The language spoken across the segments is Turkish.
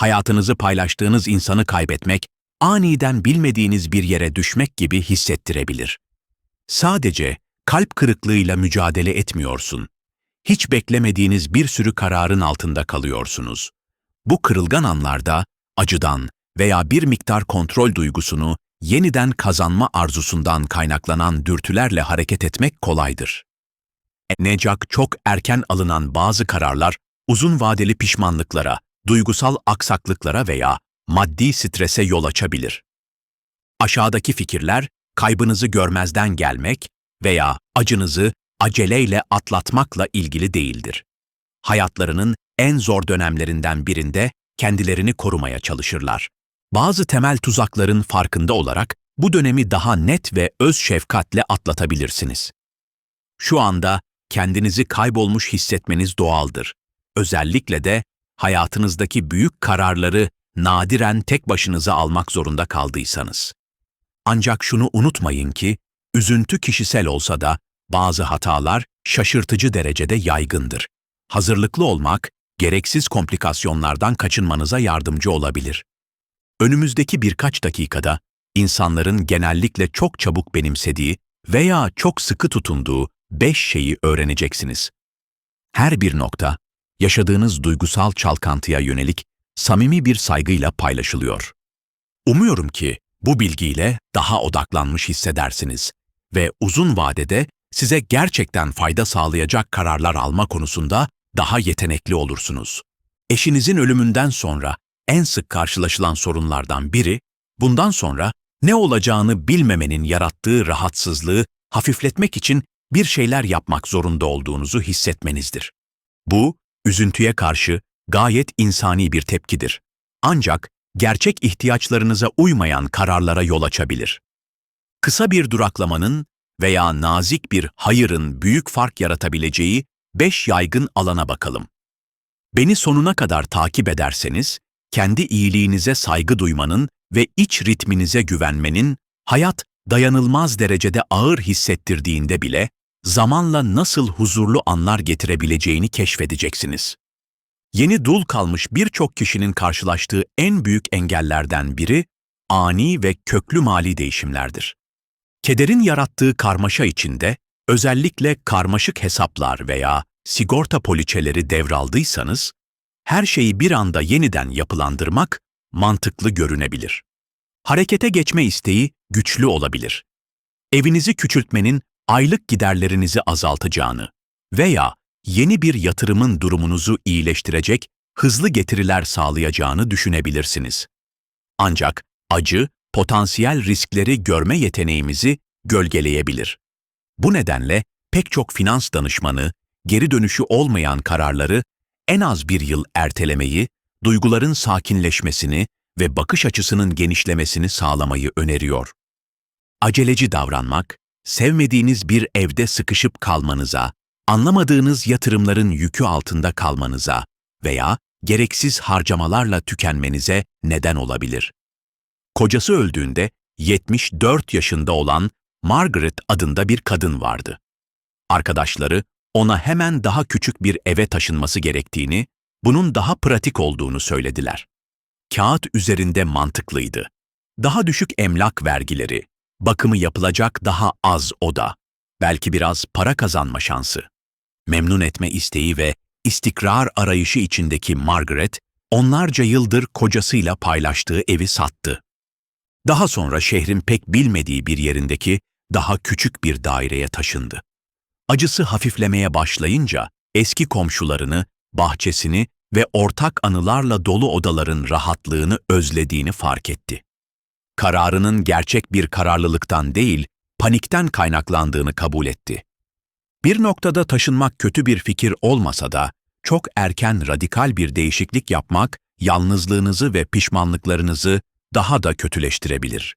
hayatınızı paylaştığınız insanı kaybetmek, aniden bilmediğiniz bir yere düşmek gibi hissettirebilir. Sadece kalp kırıklığıyla mücadele etmiyorsun. Hiç beklemediğiniz bir sürü kararın altında kalıyorsunuz. Bu kırılgan anlarda acıdan veya bir miktar kontrol duygusunu yeniden kazanma arzusundan kaynaklanan dürtülerle hareket etmek kolaydır. Necak çok erken alınan bazı kararlar uzun vadeli pişmanlıklara, duygusal aksaklıklara veya maddi strese yol açabilir. Aşağıdaki fikirler kaybınızı görmezden gelmek veya acınızı aceleyle atlatmakla ilgili değildir. Hayatlarının en zor dönemlerinden birinde kendilerini korumaya çalışırlar. Bazı temel tuzakların farkında olarak bu dönemi daha net ve öz şefkatle atlatabilirsiniz. Şu anda kendinizi kaybolmuş hissetmeniz doğaldır. Özellikle de hayatınızdaki büyük kararları nadiren tek başınıza almak zorunda kaldıysanız. Ancak şunu unutmayın ki, üzüntü kişisel olsa da bazı hatalar şaşırtıcı derecede yaygındır. Hazırlıklı olmak, gereksiz komplikasyonlardan kaçınmanıza yardımcı olabilir. Önümüzdeki birkaç dakikada insanların genellikle çok çabuk benimsediği veya çok sıkı tutunduğu beş şeyi öğreneceksiniz. Her bir nokta, yaşadığınız duygusal çalkantıya yönelik samimi bir saygıyla paylaşılıyor. Umuyorum ki bu bilgiyle daha odaklanmış hissedersiniz ve uzun vadede size gerçekten fayda sağlayacak kararlar alma konusunda daha yetenekli olursunuz. Eşinizin ölümünden sonra en sık karşılaşılan sorunlardan biri, bundan sonra ne olacağını bilmemenin yarattığı rahatsızlığı hafifletmek için bir şeyler yapmak zorunda olduğunuzu hissetmenizdir. Bu, üzüntüye karşı gayet insani bir tepkidir. Ancak gerçek ihtiyaçlarınıza uymayan kararlara yol açabilir. Kısa bir duraklamanın veya nazik bir hayırın büyük fark yaratabileceği beş yaygın alana bakalım. Beni sonuna kadar takip ederseniz, kendi iyiliğinize saygı duymanın ve iç ritminize güvenmenin, hayat dayanılmaz derecede ağır hissettirdiğinde bile zamanla nasıl huzurlu anlar getirebileceğini keşfedeceksiniz. Yeni dul kalmış birçok kişinin karşılaştığı en büyük engellerden biri ani ve köklü mali değişimlerdir. Kederin yarattığı karmaşa içinde özellikle karmaşık hesaplar veya sigorta poliçeleri devraldıysanız, her şeyi bir anda yeniden yapılandırmak mantıklı görünebilir. Harekete geçme isteği güçlü olabilir. Evinizi küçültmenin aylık giderlerinizi azaltacağını veya yeni bir yatırımın durumunuzu iyileştirecek hızlı getiriler sağlayacağını düşünebilirsiniz. Ancak acı, potansiyel riskleri görme yeteneğimizi gölgeleyebilir. Bu nedenle pek çok finans danışmanı, geri dönüşü olmayan kararları en az bir yıl ertelemeyi, duyguların sakinleşmesini ve bakış açısının genişlemesini sağlamayı öneriyor. Aceleci davranmak, sevmediğiniz bir evde sıkışıp kalmanıza, anlamadığınız yatırımların yükü altında kalmanıza veya gereksiz harcamalarla tükenmenize neden olabilir. Kocası öldüğünde 74 yaşında olan Margaret adında bir kadın vardı. Arkadaşları ona hemen daha küçük bir eve taşınması gerektiğini, bunun daha pratik olduğunu söylediler. Kağıt üzerinde mantıklıydı. Daha düşük emlak vergileri, bakımı yapılacak daha az oda, belki biraz para kazanma şansı. Memnun etme isteği ve istikrar arayışı içindeki Margaret, onlarca yıldır kocasıyla paylaştığı evi sattı. Daha sonra şehrin pek bilmediği bir yerindeki daha küçük bir daireye taşındı. Acısı hafiflemeye başlayınca eski komşularını, bahçesini ve ortak anılarla dolu odaların rahatlığını özlediğini fark etti. Kararının gerçek bir kararlılıktan değil, panikten kaynaklandığını kabul etti. Bir noktada taşınmak kötü bir fikir olmasa da, çok erken radikal bir değişiklik yapmak, yalnızlığınızı ve pişmanlıklarınızı daha da kötüleştirebilir.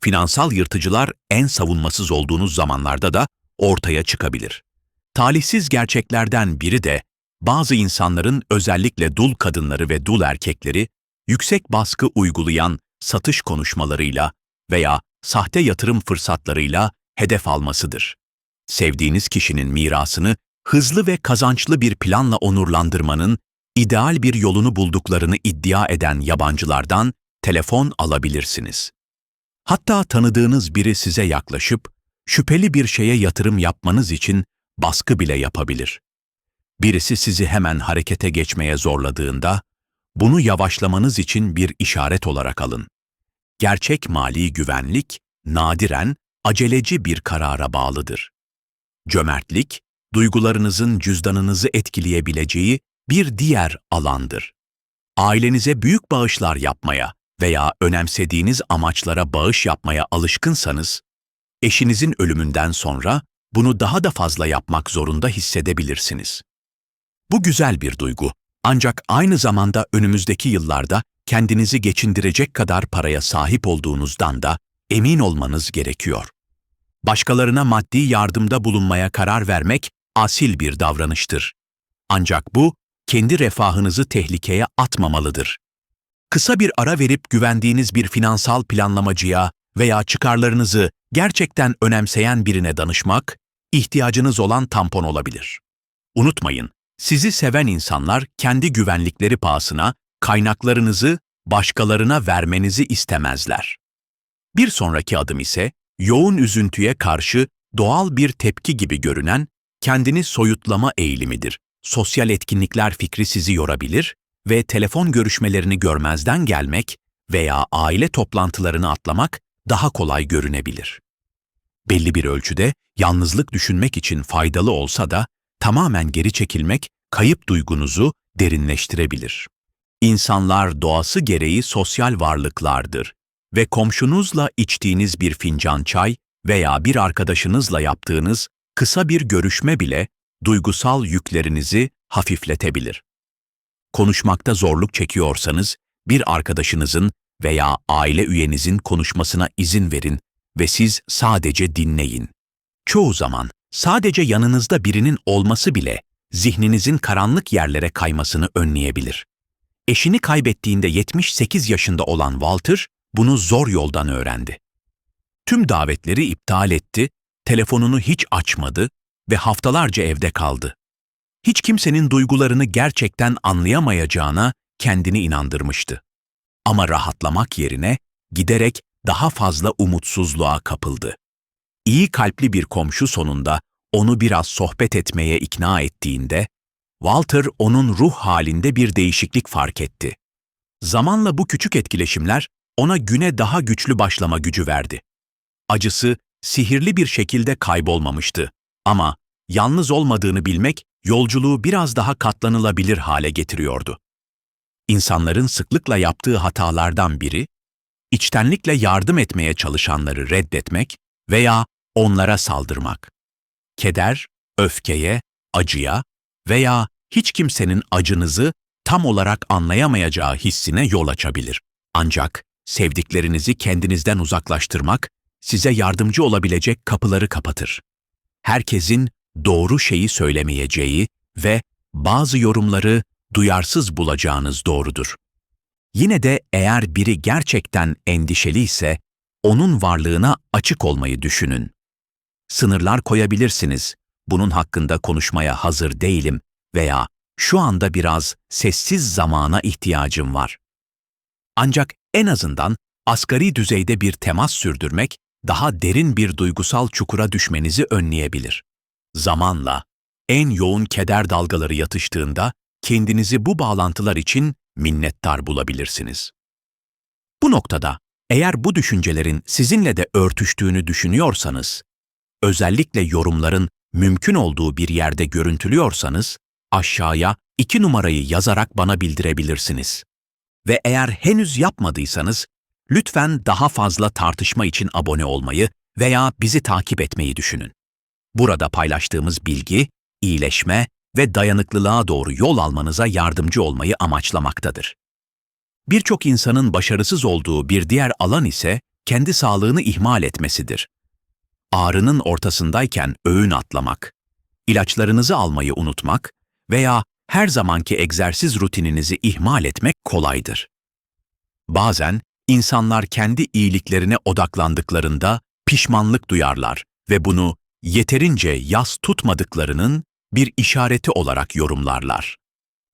Finansal yırtıcılar en savunmasız olduğunuz zamanlarda da ortaya çıkabilir. Talihsiz gerçeklerden biri de bazı insanların özellikle dul kadınları ve dul erkekleri yüksek baskı uygulayan satış konuşmalarıyla veya sahte yatırım fırsatlarıyla hedef almasıdır. Sevdiğiniz kişinin mirasını hızlı ve kazançlı bir planla onurlandırmanın ideal bir yolunu bulduklarını iddia eden yabancılardan telefon alabilirsiniz. Hatta tanıdığınız biri size yaklaşıp şüpheli bir şeye yatırım yapmanız için baskı bile yapabilir. Birisi sizi hemen harekete geçmeye zorladığında bunu yavaşlamanız için bir işaret olarak alın. Gerçek mali güvenlik nadiren aceleci bir karara bağlıdır. Cömertlik, duygularınızın cüzdanınızı etkileyebileceği bir diğer alandır. Ailenize büyük bağışlar yapmaya veya önemsediğiniz amaçlara bağış yapmaya alışkınsanız, eşinizin ölümünden sonra bunu daha da fazla yapmak zorunda hissedebilirsiniz. Bu güzel bir duygu. Ancak aynı zamanda önümüzdeki yıllarda kendinizi geçindirecek kadar paraya sahip olduğunuzdan da emin olmanız gerekiyor. Başkalarına maddi yardımda bulunmaya karar vermek asil bir davranıştır. Ancak bu, kendi refahınızı tehlikeye atmamalıdır. Kısa bir ara verip güvendiğiniz bir finansal planlamacıya veya çıkarlarınızı gerçekten önemseyen birine danışmak, ihtiyacınız olan tampon olabilir. Unutmayın, sizi seven insanlar kendi güvenlikleri pahasına kaynaklarınızı başkalarına vermenizi istemezler. Bir sonraki adım ise yoğun üzüntüye karşı doğal bir tepki gibi görünen kendini soyutlama eğilimidir. Sosyal etkinlikler fikri sizi yorabilir ve telefon görüşmelerini görmezden gelmek veya aile toplantılarını atlamak daha kolay görünebilir. Belli bir ölçüde yalnızlık düşünmek için faydalı olsa da tamamen geri çekilmek kayıp duygunuzu derinleştirebilir. İnsanlar doğası gereği sosyal varlıklardır ve komşunuzla içtiğiniz bir fincan çay veya bir arkadaşınızla yaptığınız kısa bir görüşme bile duygusal yüklerinizi hafifletebilir. Konuşmakta zorluk çekiyorsanız bir arkadaşınızın veya aile üyenizin konuşmasına izin verin ve siz sadece dinleyin. Çoğu zaman sadece yanınızda birinin olması bile zihninizin karanlık yerlere kaymasını önleyebilir. Eşini kaybettiğinde 78 yaşında olan Walter bunu zor yoldan öğrendi. Tüm davetleri iptal etti, telefonunu hiç açmadı ve haftalarca evde kaldı. Hiç kimsenin duygularını gerçekten anlayamayacağına kendini inandırmıştı. Ama rahatlamak yerine giderek daha fazla umutsuzluğa kapıldı. İyi kalpli bir komşu sonunda onu biraz sohbet etmeye ikna ettiğinde, Walter onun ruh halinde bir değişiklik fark etti. Zamanla bu küçük etkileşimler ona güne daha güçlü başlama gücü verdi. Acısı sihirli bir şekilde kaybolmamıştı ama yalnız olmadığını bilmek yolculuğu biraz daha katlanılabilir hale getiriyordu. İnsanların sıklıkla yaptığı hatalardan biri, içtenlikle yardım etmeye çalışanları reddetmek veya onlara saldırmak. Keder, öfkeye, acıya veya hiç kimsenin acınızı tam olarak anlayamayacağı hissine yol açabilir. Ancak sevdiklerinizi kendinizden uzaklaştırmak size yardımcı olabilecek kapıları kapatır. Herkesin doğru şeyi söylemeyeceği ve bazı yorumları duyarsız bulacağınız doğrudur. Yine de eğer biri gerçekten endişeli ise onun varlığına açık olmayı düşünün. Sınırlar koyabilirsiniz. Bunun hakkında konuşmaya hazır değilim veya şu anda biraz sessiz zamana ihtiyacım var. Ancak en azından asgari düzeyde bir temas sürdürmek daha derin bir duygusal çukura düşmenizi önleyebilir. Zamanla en yoğun keder dalgaları yatıştığında kendinizi bu bağlantılar için minnettar bulabilirsiniz. Bu noktada eğer bu düşüncelerin sizinle de örtüştüğünü düşünüyorsanız, özellikle yorumların mümkün olduğu bir yerde görüntülüyorsanız, aşağıya iki numarayı yazarak bana bildirebilirsiniz. Ve eğer henüz yapmadıysanız, lütfen daha fazla tartışma için abone olmayı veya bizi takip etmeyi düşünün. Burada paylaştığımız bilgi, iyileşme ve dayanıklılığa doğru yol almanıza yardımcı olmayı amaçlamaktadır. Birçok insanın başarısız olduğu bir diğer alan ise kendi sağlığını ihmal etmesidir. Ağrının ortasındayken öğün atlamak, ilaçlarınızı almayı unutmak veya her zamanki egzersiz rutininizi ihmal etmek kolaydır. Bazen insanlar kendi iyiliklerine odaklandıklarında pişmanlık duyarlar ve bunu yeterince yas tutmadıklarının bir işareti olarak yorumlarlar.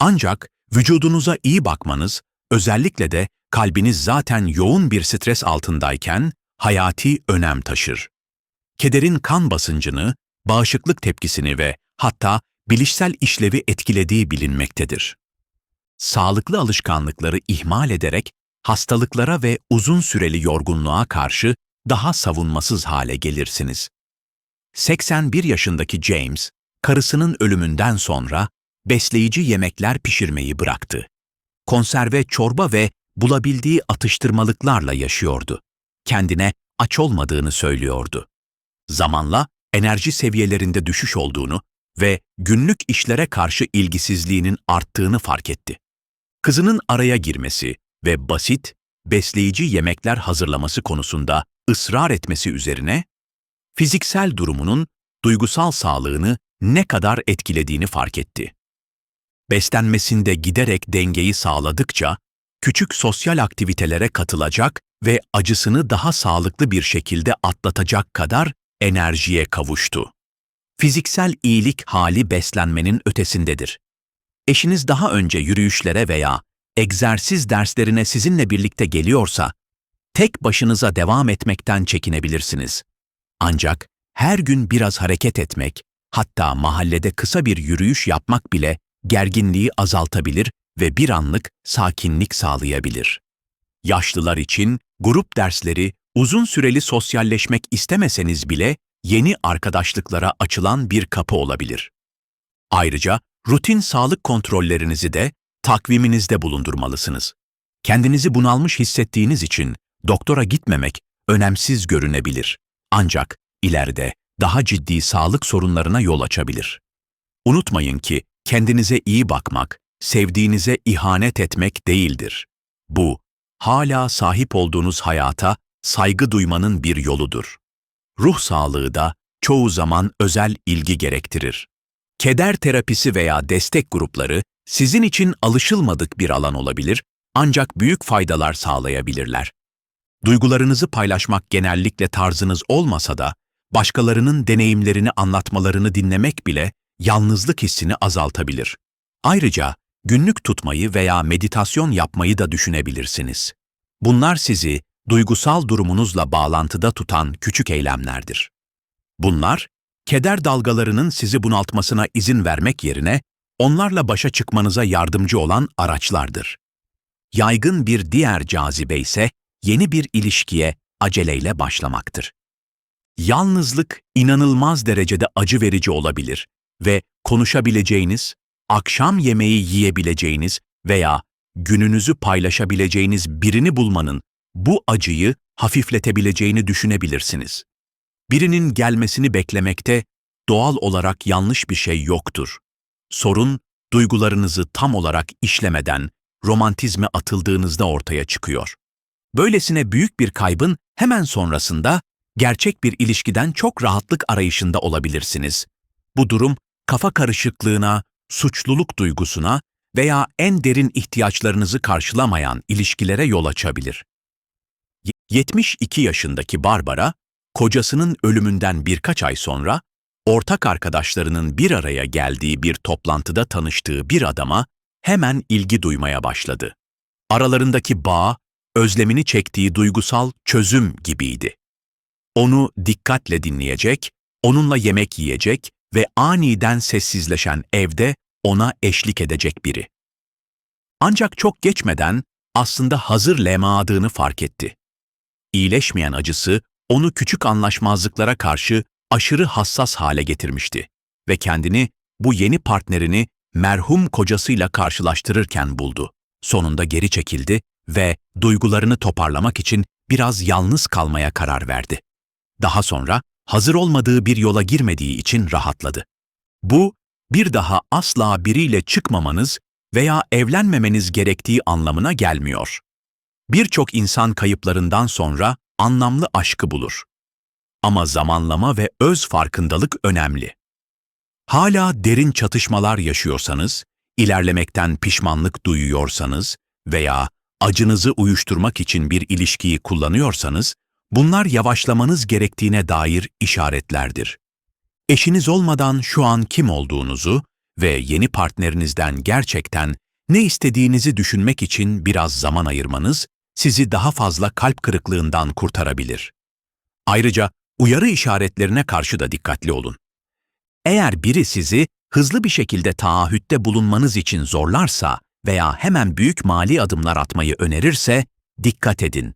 Ancak vücudunuza iyi bakmanız, özellikle de kalbiniz zaten yoğun bir stres altındayken hayati önem taşır. Kederin kan basıncını, bağışıklık tepkisini ve hatta bilişsel işlevi etkilediği bilinmektedir. Sağlıklı alışkanlıkları ihmal ederek hastalıklara ve uzun süreli yorgunluğa karşı daha savunmasız hale gelirsiniz. 81 yaşındaki James, karısının ölümünden sonra besleyici yemekler pişirmeyi bıraktı. Konserve çorba ve bulabildiği atıştırmalıklarla yaşıyordu. Kendine aç olmadığını söylüyordu. Zamanla enerji seviyelerinde düşüş olduğunu ve günlük işlere karşı ilgisizliğinin arttığını fark etti. Kızının araya girmesi ve basit, besleyici yemekler hazırlaması konusunda ısrar etmesi üzerine, fiziksel durumunun duygusal sağlığını ne kadar etkilediğini fark etti. Beslenmesinde giderek dengeyi sağladıkça, küçük sosyal aktivitelere katılacak ve acısını daha sağlıklı bir şekilde atlatacak kadar enerjiye kavuştu. Fiziksel iyilik hali beslenmenin ötesindedir. Eşiniz daha önce yürüyüşlere veya egzersiz derslerine sizinle birlikte geliyorsa, tek başınıza devam etmekten çekinebilirsiniz. Ancak her gün biraz hareket etmek, hatta mahallede kısa bir yürüyüş yapmak bile gerginliği azaltabilir ve bir anlık sakinlik sağlayabilir. Yaşlılar için grup dersleri, uzun süreli sosyalleşmek istemeseniz bile yeni arkadaşlıklara açılan bir kapı olabilir. Ayrıca rutin sağlık kontrollerinizi de takviminizde bulundurmalısınız. Kendinizi bunalmış hissettiğiniz için doktora gitmemek önemsiz görünebilir. Ancak ileride daha ciddi sağlık sorunlarına yol açabilir. Unutmayın ki kendinize iyi bakmak, sevdiğinize ihanet etmek değildir. Bu, hala sahip olduğunuz hayata saygı duymanın bir yoludur. Ruh sağlığı da çoğu zaman özel ilgi gerektirir. Keder terapisi veya destek grupları sizin için alışılmadık bir alan olabilir ancak büyük faydalar sağlayabilirler. Duygularınızı paylaşmak genellikle tarzınız olmasa da, başkalarının deneyimlerini anlatmalarını dinlemek bile yalnızlık hissini azaltabilir. Ayrıca günlük tutmayı veya meditasyon yapmayı da düşünebilirsiniz. Bunlar sizi duygusal durumunuzla bağlantıda tutan küçük eylemlerdir. Bunlar, keder dalgalarının sizi bunaltmasına izin vermek yerine onlarla başa çıkmanıza yardımcı olan araçlardır. Yaygın bir diğer cazibe ise yeni bir ilişkiye aceleyle başlamaktır. Yalnızlık inanılmaz derecede acı verici olabilir ve konuşabileceğiniz, akşam yemeği yiyebileceğiniz veya gününüzü paylaşabileceğiniz birini bulmanın bu acıyı hafifletebileceğini düşünebilirsiniz. Birinin gelmesini beklemekte doğal olarak yanlış bir şey yoktur. Sorun, duygularınızı tam olarak işlemeden, romantizme atıldığınızda ortaya çıkıyor. Böylesine büyük bir kaybın hemen sonrasında gerçek bir ilişkiden çok rahatlık arayışında olabilirsiniz. Bu durum kafa karışıklığına, suçluluk duygusuna veya en derin ihtiyaçlarınızı karşılamayan ilişkilere yol açabilir. 72 yaşındaki Barbara, kocasının ölümünden birkaç ay sonra ortak arkadaşlarının bir araya geldiği bir toplantıda tanıştığı bir adama hemen ilgi duymaya başladı. Aralarındaki bağ, özlemini çektiği duygusal çözüm gibiydi. Onu dikkatle dinleyecek, onunla yemek yiyecek ve aniden sessizleşen evde ona eşlik edecek biri. Ancak çok geçmeden aslında hazır lemadığını fark etti. İyileşmeyen acısı onu küçük anlaşmazlıklara karşı aşırı hassas hale getirmişti ve kendini bu yeni partnerini merhum kocasıyla karşılaştırırken buldu. Sonunda geri çekildi ve duygularını toparlamak için biraz yalnız kalmaya karar verdi. Daha sonra hazır olmadığı bir yola girmediği için rahatladı. Bu, bir daha asla biriyle çıkmamanız veya evlenmemeniz gerektiği anlamına gelmiyor. Birçok insan kayıplarından sonra anlamlı aşkı bulur. Ama zamanlama ve öz farkındalık önemli. Hala derin çatışmalar yaşıyorsanız, ilerlemekten pişmanlık duyuyorsanız veya acınızı uyuşturmak için bir ilişkiyi kullanıyorsanız, bunlar yavaşlamanız gerektiğine dair işaretlerdir. Eşiniz olmadan şu an kim olduğunuzu ve yeni partnerinizden gerçekten Ne istediğinizi düşünmek için biraz zaman ayırmanız sizi daha fazla kalp kırıklığından kurtarabilir. Ayrıca uyarı işaretlerine karşı da dikkatli olun. Eğer biri sizi hızlı bir şekilde taahhütte bulunmanız için zorlarsa veya hemen büyük mali adımlar atmayı önerirse dikkat edin.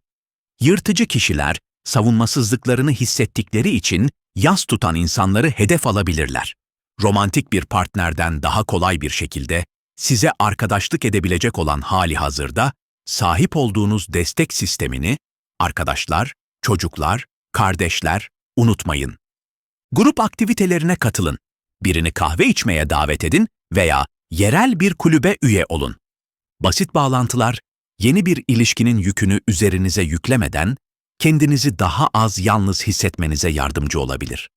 Yırtıcı kişiler savunmasızlıklarını hissettikleri için yas tutan insanları hedef alabilirler. Romantik bir partnerden daha kolay bir şekilde size arkadaşlık edebilecek olan hali hazırda sahip olduğunuz destek sistemini arkadaşlar, çocuklar, kardeşler unutmayın. Grup aktivitelerine katılın. Birini kahve içmeye davet edin veya yerel bir kulübe üye olun. Basit bağlantılar, yeni bir ilişkinin yükünü üzerinize yüklemeden kendinizi daha az yalnız hissetmenize yardımcı olabilir.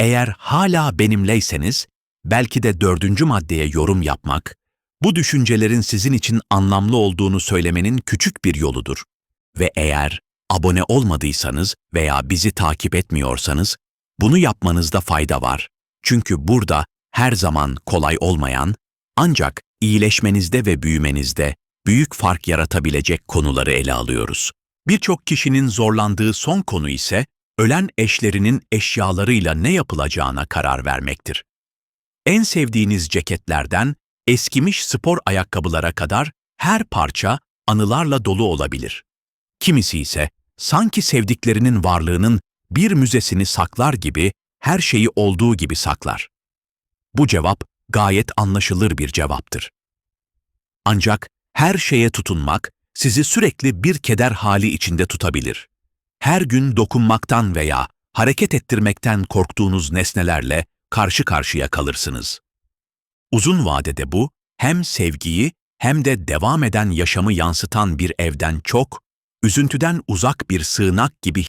Eğer hala benimleyseniz, belki de dördüncü maddeye yorum yapmak, bu düşüncelerin sizin için anlamlı olduğunu söylemenin küçük bir yoludur. Ve eğer abone olmadıysanız veya bizi takip etmiyorsanız, bunu yapmanızda fayda var. Çünkü burada her zaman kolay olmayan, ancak iyileşmenizde ve büyümenizde büyük fark yaratabilecek konuları ele alıyoruz. Birçok kişinin zorlandığı son konu ise ölen eşlerinin eşyalarıyla ne yapılacağına karar vermektir. En sevdiğiniz ceketlerden eskimiş spor ayakkabılara kadar her parça anılarla dolu olabilir. Kimisi ise sanki sevdiklerinin varlığının bir müzesini saklar gibi her şeyi olduğu gibi saklar. Bu cevap gayet anlaşılır bir cevaptır. Ancak her şeye tutunmak sizi sürekli bir keder hali içinde tutabilir. Her gün dokunmaktan veya hareket ettirmekten korktuğunuz nesnelerle karşı karşıya kalırsınız. Uzun vadede bu, hem sevgiyi hem de devam eden yaşamı yansıtan bir evden çok, üzüntüden uzak bir sığınak gibi